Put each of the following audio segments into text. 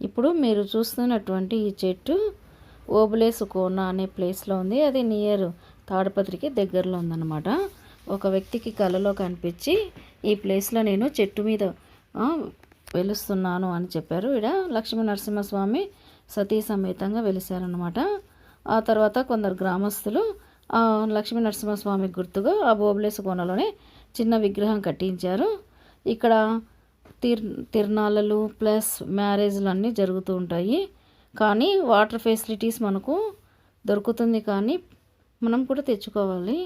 ఇప్పుడు మీరు చూస్తున్నటువంటి ఈ చెట్టు ఓబులేసు కోన అనే ప్లేస్లో ఉంది. అది నియర్ తాడపత్రికి దగ్గరలో ఉందన్నమాట. ఒక వ్యక్తికి కలలో కనిపించి ఈ ప్లేస్లో నేను చెట్టు మీద వెలుస్తున్నాను అని చెప్పారు. ఈడ లక్ష్మీ నరసింహస్వామి సతీ సమేతంగా వెలిశారనమాట ఆ తర్వాత కొందరు గ్రామస్తులు లక్ష్మీ నరసింహస్వామి గుర్తుగా ఆ బోబులేసు కోనలోనే చిన్న విగ్రహం కట్టించారు. ఇక్కడ తిర్ తిరణాలలు ప్లస్ మ్యారేజ్లు అన్నీ జరుగుతూ ఉంటాయి. కానీ వాటర్ ఫెసిలిటీస్ మనకు దొరుకుతుంది కానీ మనం కూడా తెచ్చుకోవాలి.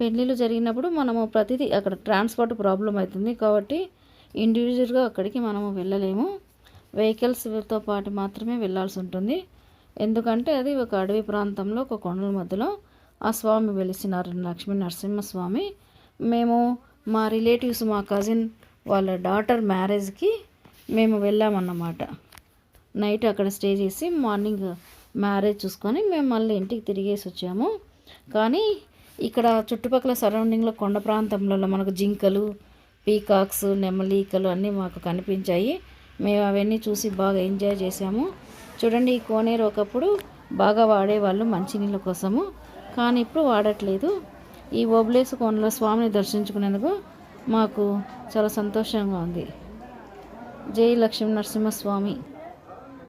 పెళ్ళిళ్ళు జరిగినప్పుడు మనము ప్రతిదీ అక్కడ ట్రాన్స్పోర్ట్ ప్రాబ్లం అవుతుంది కాబట్టి ఇండివిజువల్గా అక్కడికి మనము వెళ్ళలేము. వెహికల్స్తో పాటు మాత్రమే వెళ్ళాల్సి ఉంటుంది. ఎందుకంటే అది ఒక అడవి ప్రాంతంలో ఒక కొండల మధ్యలో ఆ స్వామి వెలిసినారు లక్ష్మీ నరసింహస్వామి. మేము మా రిలేటివ్స్ మా కజిన్ వాళ్ళ డాటర్ మ్యారేజ్కి మేము వెళ్ళామన్నమాట. నైట్ అక్కడ స్టే చేసి మార్నింగ్ మ్యారేజ్ చూసుకొని మేము మళ్ళీ ఇంటికి తిరిగేసి వచ్చాము. కానీ ఇక్కడ చుట్టుపక్కల సరౌండింగ్లో కొండ ప్రాంతంలో మనకు జింకలు పీకాక్స్ నెమలీకలు అన్నీ మాకు కనిపించాయి. మేము అవన్నీ చూసి బాగా ఎంజాయ్ చేసాము చూడండి ఈ కోనేరు ఒకప్పుడు బాగా వాడేవాళ్ళు మంచినీళ్ళ కోసము. కానీ ఇప్పుడు వాడట్లేదు. ఈ ఓబ్లేసు కోనలో స్వామిని దర్శించుకునేందుకు మాకు చాలా సంతోషంగా ఉంది. జై లక్ష్మీ నరసింహస్వామి.